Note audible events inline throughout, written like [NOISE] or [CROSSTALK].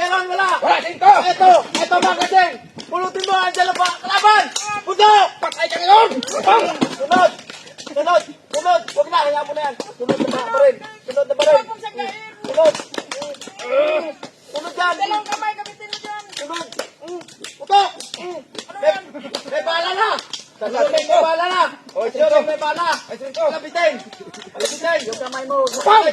Meron, wala. Wala, singko! Ito, ito magazine. Pulutin mo, andyan pa. Kalaban! Putok! Patay ka ngayon! Bang! Sunod! Sunod! Sunod! Huwag na, hayaan mo na yan. Sunod na ba rin? Sunod na ba rin? Sunod! Sunod yan! Dalawang kamay, gamitin mo dyan. Sunod! Mm. May, may bala na! Sunod may bala na! Sunod may bala! Kalabitin! Kalabitin! Yung kamay mo! Bang!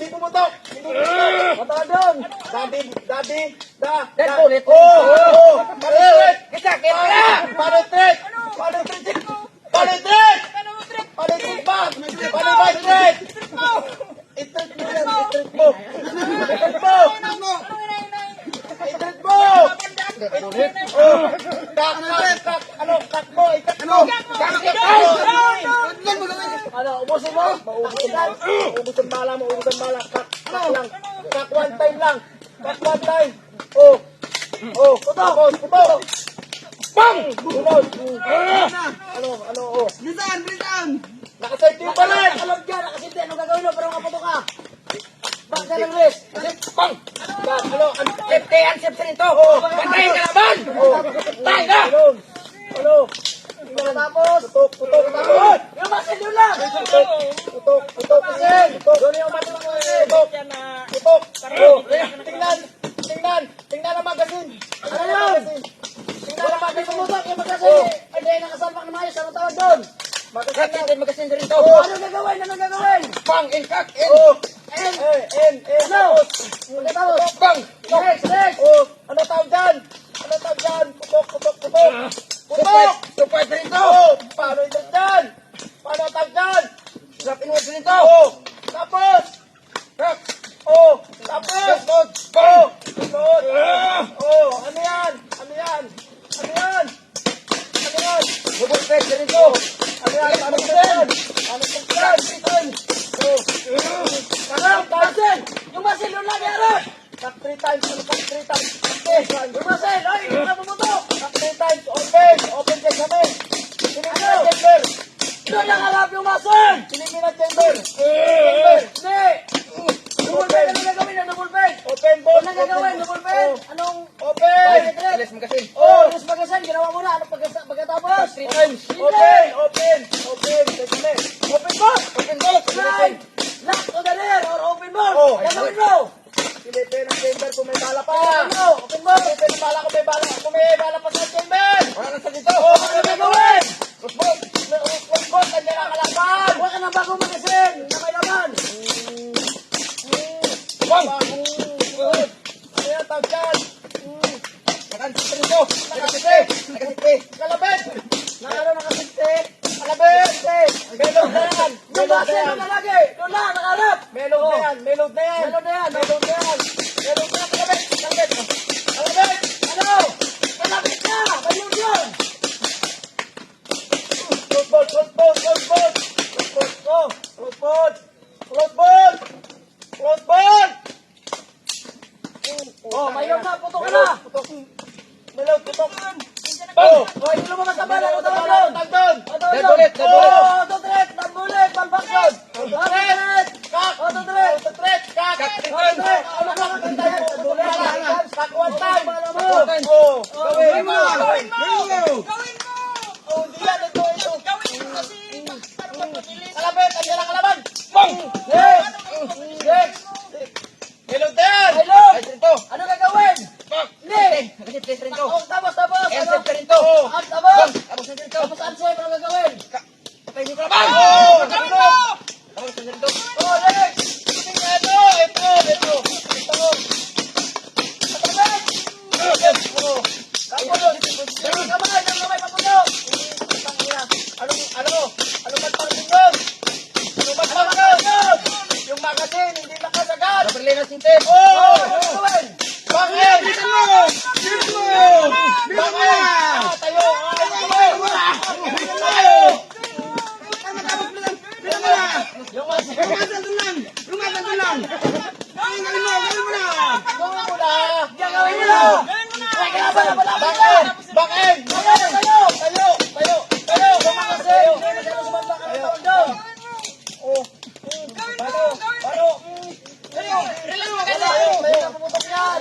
Oh! Hindi pumutok! Hindi pumutok! Matagal doon! Daddy! Daddy! Da! Da-. Oh! Oh! Palit! Kita, kita! Palit trick! Palit trick! Palit trick! Ano mo, trip? Palit trick ba? Palit ba trick? I-trick mo yan! I-trick mo! I-trick mo! Ano hinay-hinay? I-trick mo! Oh! Kak! Kak! Kak! Ano? Mo! Kak! Ano? Ubusin mo? Lang. Maubusin bala mo. Maubusin bala. One time lang. One time. Oh! Oh! Putok! Putok! Bang! Sunod! Ano? Ano? Oh! Bilisan, bilisan! Nakasafety yung balik! Alam dyan! Gagawin mo? Pero makaputok ka! Back ka ng wrist! Bang! Back! Ano? Ano? Ang safety nito! Patay ka laban! Oh! Ka! Ano? Ano? Na tapos! Putok! Putok! Yung masin yun lang! Putok! Putok! Putok! Masin! Putok! Doon yung masin mo masin! Putok! Putok! Oh! Tingnan! Tingnan! Tingnan ang magasin! Ano yun? Tingnan ang magasin! Pumutok yung magasin! Ay, di, nakasalpak na maayos! Anong tawag doon? Magasin lang! din magasin din ito! Oh! Ano gagawin? Ano gagawin? Bang! In cock! In! Oh! En! En! En! Ano? Pagkatapos! Bang! Next! Next! Oh! Ano tawag dyan? Ano tawag dyan? Putok! Putok! Putok! Putok! Tupad din ito! Oh! Paano ito dyan? Paano tawag dyan? Sarap inward din ito! Oh! Tapos! Oh! Tapos! Oh! Sunod! Oh! Ano yan? Ano yan? Ano yan? Ano yan? Double peg din ito! Ano yan? Ano yan? Ano yan? Oh! Karang! Masin! Yung masin! Yung lagi harap! Tap three times! Ano pa? Three times! Okay! Yung masin! Ay! Yung na! Tap three times! Open! Open check kami! Silipin ang chamber! Doon lang harap yung! Silipin ang chamber! Chamber! Hindi! Double bed! Ano gagawin ng double bed? Open bolt! Ano gagawin? Double bed? Anong? Open! Alis magasin! Oh! Yung magasin! Ginawa mo na! Ano pagkatapos? Three times! Open! Open! Open! Check kami! Open bolt! Open bolt! Nine! Lock to the rear or open bolt! Oh, Gagawin mo! Silipin ang chamber kung may bala pa! Ano? Open bolt! Silipin ang bala kung may bala! Kung may bala pa sa chamber! Wala na sa dito! Oh, ano gagawin? Cross bolt! Open bolt! Nandiyan ang kalaban! Huwag ka ng bagong magasin na may laman! Bang! Ano yan tawag dyan? Nakan sa dito! Nakasite! Nakasite! Kalabit! Na ano nakasigti? Kalabit! Melod na yan! Yung basin mo na lagi! Doon lang, nakalap! Melod na yan! Melod na yan! Melod na yan! Melod na yan! Melod na yan! Kalabit! Kalabit! Kalabit! Ano? Kalabit na! Melod yun! Close ball! Close ball! Close ball! Close ball! Close ball! Close ball! Close ball! Oh, mayroon na! Putok ka na! Putok! Melod! Putok! Oh! Oh, yung lumabas na bala! Ano tawag doon? Tawag doon! Dead bullet, dead bullet. Oh, auto threat! Dead bullet! Malfunction! Auto threat! Kak! Auto threat! Auto threat! Kak! Kak, Auto threat! Ano ka makita yan? Dead bullet! Kak, one time! Oh! time. Oh! Gawin mo! Gawin mo! Gawin mo! Gawin mo! Oh, hindi yan! Ito, ito! Gawin mo kasi para mapabilis. Kalabit! Andiyan ang kalaban! Bang! Next! Next! Hello, Dan! Hello! Ay, dito! Ano gagawin? Bang! Hindi! Nakasite rin ito! Oh, tapos, tapos! Ayan, Ano? safety rin ito! Oh, at tapos! Bang! Tapos na dito! Tapos answer, ano gagawin? Patay niyo ka na! Bang! Oh, Tapos ano? Tapos na dito! Oh, next! Ito, ito, ito. Ito. Katabi! Oh. Tapos, dalawang kamay, dalawang kamay, papulong. Tangina. Anong, ano? Ano man parting doon? Ano man parting doon? Yung magasin, hindi nakasagat. Nabarili na sintes! Oh, ano gagawin? Bakit? Bilisan mo! Bilisan mo! Bilisan mo Bakit? na! Ah, tayo. Ah, tayo. Tayo. Tama, tama, bilisan! Bilisan mo na! Yung magasin. Lumasan doon lang! Lumasan doon lang! Gawin, gawin mo! Gawin mo na! Gawin mo na. Gawin mo na. Ay, kalaban na pala. Bakit? Bakit? Tayo, tayo. Tayo, tayo. Tayo. Lumakasin. Tayo, tayo, sumamba ka ng taon doon. Oh. Paano? Paano? Tayo. Relax ka na. May napuputok yan.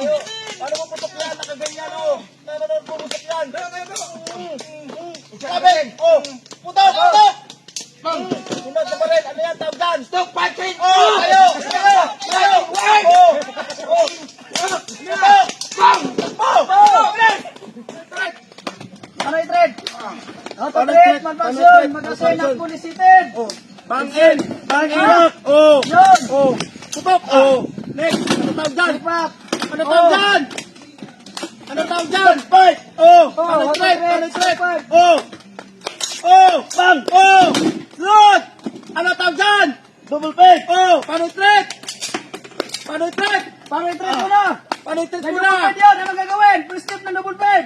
ka na pumusok yan. Sabi, oh, putok, putok! Sunod na pa rin, ano yan, tawag dyan? Stop punching! Oh, tayo, tayo, tayo, oh, oh, putok! Bang! Oh, oh, Ano yung thread? Ano to thread? Mag-action ng pulisitin! Bangin! Bangin! Oh! Yun! Oh! Putok! Oh! Next! Ano tawag dyan? Ano tawag dyan? Ano tawag dyan? Fight! Oh! Oh, Ano threat? threat, Ano fight. Oh! Oh! Bang! Oh! Loot! Ano tawag dyan? Double peg! Oh! Paano threat? Paano threat? Paano yung thread mo na? Paano threat May mo na? Anong gagawin? Full step ng double peg!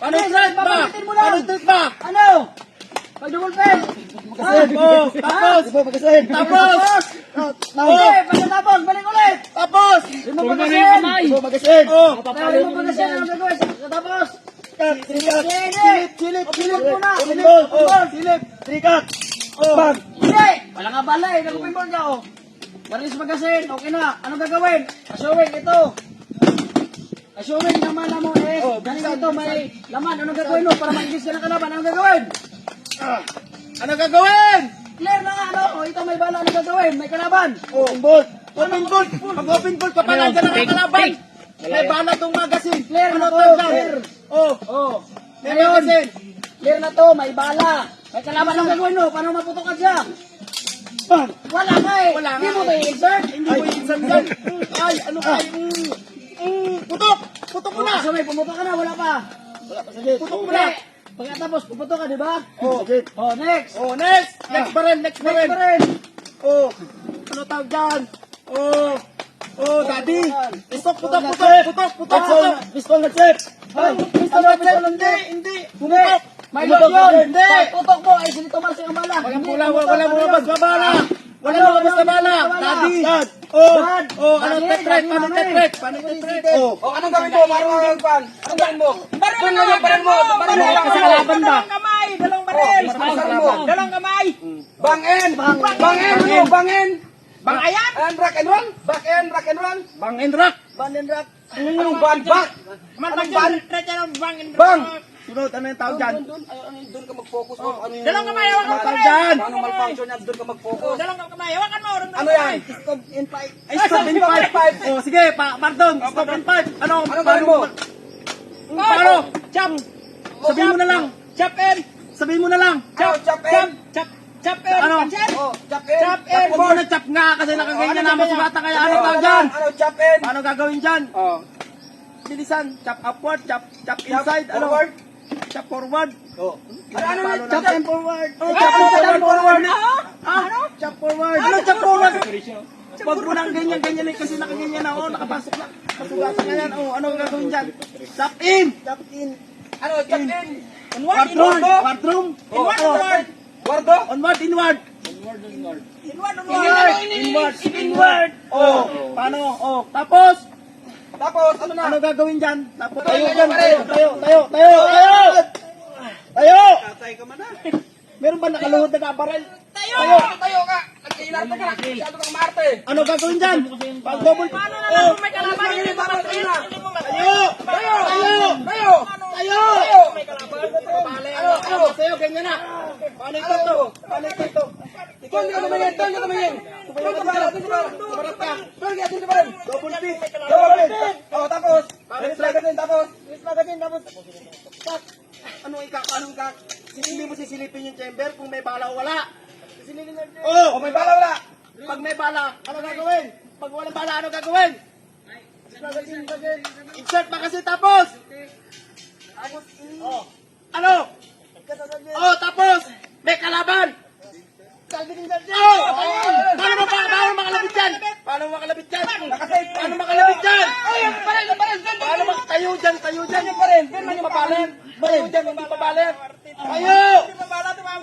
Paano threat ba? Paano threat ba? Ano? Pag double peg! Ha? Oh! Tapos! Tapos! Hindi! Pagkatapos, balik ulit! Tapos! Hindi mo pagasin! Magasin! Oh! Hindi mo pagasin! Gagawin? Pagkatapos! Silip! Silip! Silip! Muna! Silip! Oh! Silip! Trikat! Oh! Bang! Hindi! Wala nga bala eh. Nag-pinball ka oh. Baris magasin. Okay na. Anong gagawin? Assuming ito. Assuming naman na mo eh. Oh, ganito ito may laman. Anong gagawin mo para ma-engage ka ng kalaban? Anong gagawin? Ano gagawin? Clear na nga ano. Oh, ito may bala. Anong gagawin? May kalaban. Oh, open bolt. Open bolt. Pag open bolt, papalagan na ng kalaban. May bala tong magasin. Clear ano na to, clear. Oh, Oh. may magasin. clear na to. May bala. May kalaban. Anong gagawin mo? Paano maputokan siya? Bang! Wala nga eh. Wala Hindi mo eh. to i-insert. Hindi mo iinsan dyan. Ay, ano ka? Mm, mm, putok! Putok mo na! So may pumutok ka na. Wala pa. Putok mo Wala. na! Pagkatapos puputok ka, di ba? Oh, Oh, next. oh, next! Next pa rin, next pa Next rin. pa rin. Oh, ano tawag dyan? Oh, oh, daddy. Putok, putok, putok, putok, putok, Pistol, putok. Pistol na. Ay, pistol na check. Hindi, hindi. Hindi. May Putok, lock yun. hindi. Putok mo, ay sinito mas yung bala. Walang Hindi, wala, putok, wala, wala ano mga yun? bas na bala. Wala Ano, mga bas na bala? Daddy. Dad. Oh, oh, ano daddy, paano mami. tetret, paano tetret. Oh, Oh, anong gawin mo? Paano ang pan? Anong gawin mo? Baril Doon na mo, baril mo. Kasi kalaban ba? Dalawang kamay, dalawang baril. Oh. Dalawang kamay. Bangin! Bangin! Bangin! Bang ayan. And rock and roll? Back and rock and roll? bang and rock. Band and rock. Anong ban? Back! Anong ban? bang Bang! Sunod, ano yung tawag dyan? Doon, ay, ano, doon ka mag-focus mo. Ano yung... Dalawang kamay, hawakan Ano rin. dyan? Paano malfunction yan? Doon ka mag-focus. Dalawang kamay, hawakan mo. Ano yan? Stop in. Ay, stop in five. Oh, sige, pa, pardon, stop in five. Ano, Ano gawin mo? Paano? Chop. Sabihin mo na lang. Chop in. Sabihin mo na lang. Chop, chop in. Chop. Chop in. Ano? Oh, chop in. Chop in. Huwag mo na chop nga kasi nakaganyan na masugata kaya ano tawag dyan? Ano, chop in? Paano gagawin dyan? Oh. Bilisan. Chop upward, chop, chop Chop inside. Ano? forward. Chop forward. Oh. Ano, ano, Paano chop in forward. Oh, chop forward, forward. Ah, chop forward. Ano chop forward? Huwag mo nang ganyan, ganyan eh, kasi nakaganyan na. Oh, nakapasok na. Masugatan na yan. Oh, ano gagawin dyan? Chop in. Chop in. Ano, chop in? Onward, inward. Wardroom. Oh, Inward, chop inward. in. Wardo? Onward, inward. Inward, Inward, inward. inward, inward. Oh, paano? Oh, tapos, Tapos, ano na? ano gagawin dyan? Tapos, Tayo, tayo tayo tayo, tayo, tayo, tayo, tayo. Tayo. Tatay ka man Meron ba nakaluhod na kabarel? Tayo! Tayo, tayo ka! Nagkailangan ka! Masyado kang marte! Ano gagawin dyan? Pag double. Paano na Oh, lang kung may kalaban? Hindi mo Tayo, matrin. tayo. Hindi tayo. Tayo! Tayo. Tayo! Tayo. Tayo! Ano, ano, tayo, ganyan na. Paano ito to? Paano ito to? Doon ka tumingin! Tumingin! Doon ka tumingin! Doon ka Tumarap ka. Doon ka! Doon ka! Double fist. Double fist! Oh, tapos! Release magazine, tapos! Release magazine, tapos. Cut. Ano ika, ano ika? Hindi mo sisilipin yung chamber kung may bala o wala. Sisilipin yung chamber. Oh, may bala wala! Pag may bala, ano gagawin? Pag walang bala, ano gagawin? Insert magazine tapos. Oh. Ano? Oh, tapos. May kalaban. Oh! Paano mo paano makalapit dyan? Paano makalapit dyan? Paano makalapit dyan? Paano mak tayo dyan, tayo dyan. pa rin! Doon man yung mapalit! Tayo hindi pa balit. Tayo!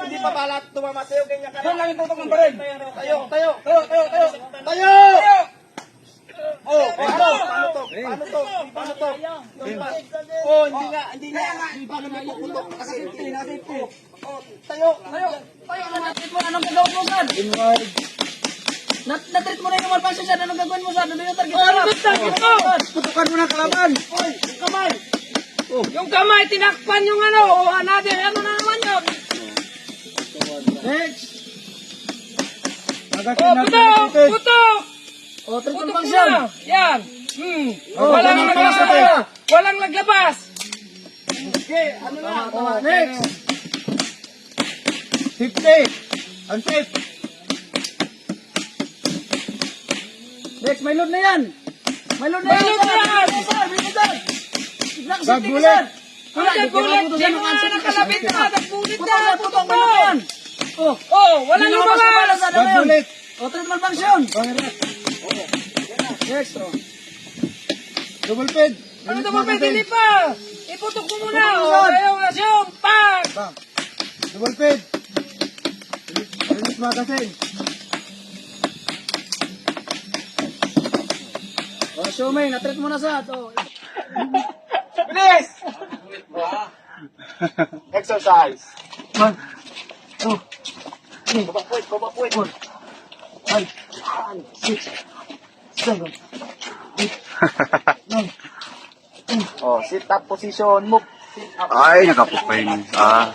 Hindi pa balat, tumama tayo, ganyan ka lang yung tutok ng baril! Tayo, tayo. Tayo, tayo, tayo! Tayo! Oh, paano? Paano to? Paano to? Paano to? Oh, hindi nga, hindi nga. Paano mo puputok? Kasi hindi na ko. Oh, tayo, tayo. Tayo, ano natreat mo? Anong gagawin mo, Brad? Nat natreat mo na yung malfunction, Brad. Anong gagawin mo, Brad? Ano yung target mo? Ano yung target mo? Putukan mo na kalaban. Oy, kamay. Yung kamay, tinakpan yung ano. O, another, ano na naman yun? Next. O, Agatin natin putok! Putok! O, triple Putok function. na! Yan! Hmm. Oh, walang naglabas. Walang naglabas. Okay, ano na? Tama, next. 50. Ang tip. Next, may load na yan. May load na May yan. load na yan. May sir, may sir. Sir. Wala di bulit. kailangan ko Di dyan mo ang nga answer ka, nakalapit na. Nagbulit na. may load na yan. Oh, Oh, walang Hindi lumabas na pala lumabas. sa ano Bag yun. bullet. O, triple function. Next, oh. Double ped. Ano ito pa magazine. pwede pa? Iputok mo muna. Mo O, ayaw na siyong. Pag! Double ped. Unit magazine. O, Shumay, natreat mo na sa to. [LAUGHS] Bilis! [LAUGHS] Exercise. One, two, Baba puwit, baba puwit. five, six, seven, [LAUGHS] nine, Oh, sit up position. Move. Sit up. Ay, nakapapahin. Ah.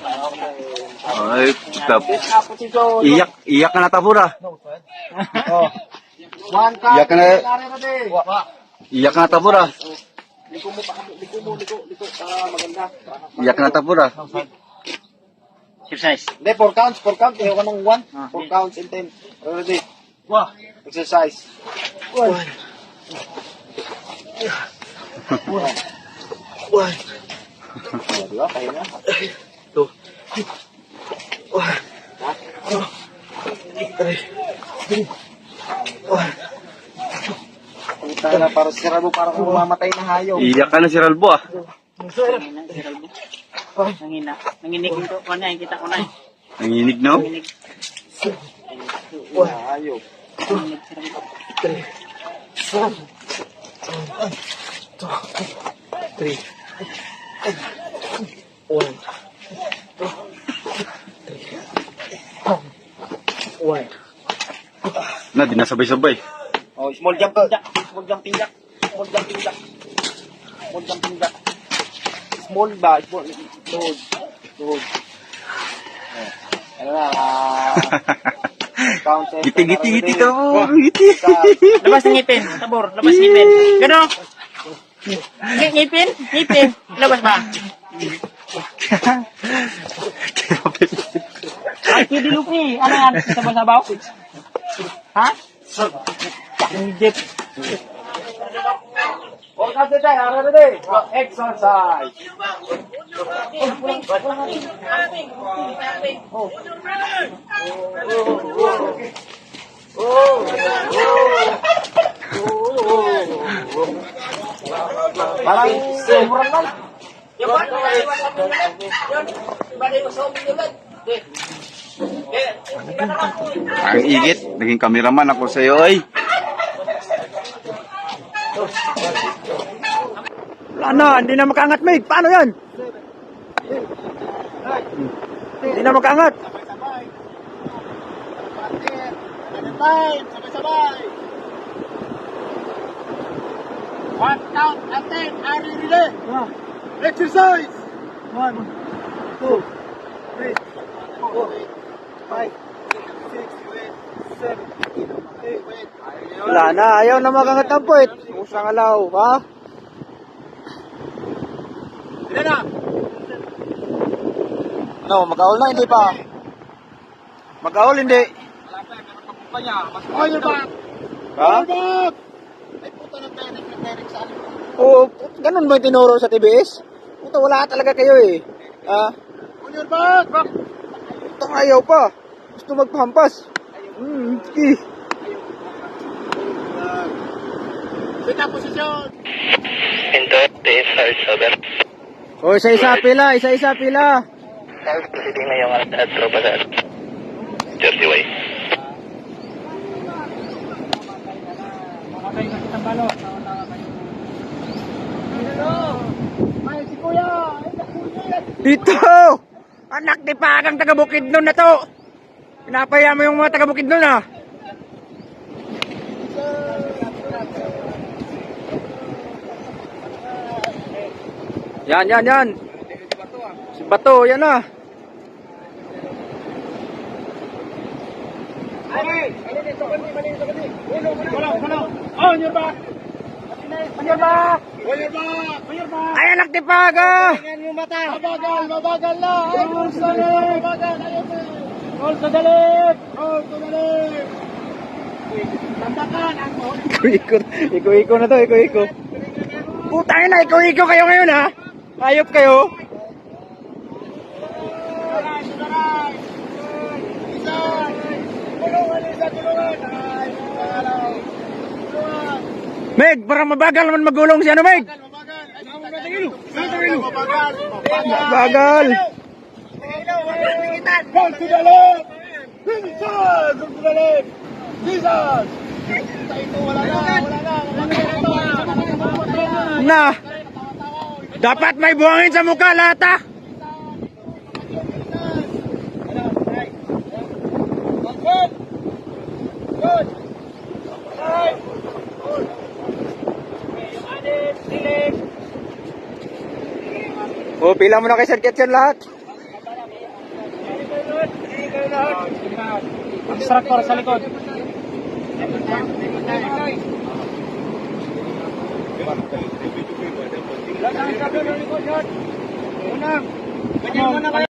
Ay, tap. Sit up position. Iyak, iyak ka na tabura. Oh. One count. Iyak ka na. Iyak ka na tabura. Liko mo pa. Liko mo, liko, liko. Ah, maganda. Iyak na tabura. Exercise. Hindi, four counts, four counts. Ayaw ka ng one. Four counts in ten. Ready? Wah. Exercise. One. One. Oh, di ba? Kaya na. Two. One. Two. Three. One. Puta na, para sira mo, para kung mamatay na hayop. Iyak ka na si Ralbo ah. Nangina. Nanginig ito. Ano yan? Kita ko na. Nanginig no? Hayop. Three. Four. One. Two. Three. One. Two. Three. One. Na, di nasabay-sabay. Oh, small jump jack. Small jumping jack. Small jumping jack. Small jumping jack. Small ba? Small. Tuhod. Oh. Ano na, ah, Giti, giti, giti ka mo. Giti. Labas ng ngipin. Tabor. Labas ng ngipin. Gano? Ng- Ngipin? Ngipin. Labas ba? [LAUGHS] Ay, pwede lupi. Ano yan? Sa sabaw? Hindi. Oh, kasi tayo, ano na din? Oh, exercise. Parang sobrang lang. Ang igit. Naging kameraman ako sa'yo ay. Wala na, hindi na makaangat, mate. Paano yan? Hindi na makaangat. One count and ten, you ready? Exercise! One, two, three, four, five. Wala na, ayaw na makaangat ng puwit. Usang alaw, ha? Ilan na? No, mag-aul na, hindi pa. Mag-awol, hindi. Ano ba? Ha? Ay, puta na panic na panic sa akin. Oo, ganun ba yung tinuro sa TBS? Puta, wala talaga kayo eh. On your back! Back! puta ayaw pa. Gusto magpahampas. Hmm, okay. Sit up position! Into TSR Sober. O, isa-isa pila, isa-isa pila. Proceeding na yung at, tropa sa Jersey Way. Dito! Anak ni Pagang taga Bukidnon na to! Pinapaya mo yung mga taga Bukidnon ah! Yan, yan, yan. Si Bato, yan na. Ayan, nagtipaga! Mabagal, mabagal na. Ay, gol sa dalit. Mabagal, sa dalit. Gol sa dalit. Tandakan ang gol. Iko-iko. Iko-iko na to, iko-iko. Putangin na, iko-iko kayo ngayon ha. Ayop kayo. Meg, parang mabagal naman magulong si ano, Meg. Mabagal. Mabagal. Mabagal. Mabagal. Mabagal. Gol sa dalit. Jesus! Gol sa dalit. Jesus! Ito, wala na. Dapat may buhangin sa mukha lahat ha. Good. Good. Right. O, pila mo na kay Sir Ketchen lahat. Instructor sa likod. Unang, ganyan muna kayo.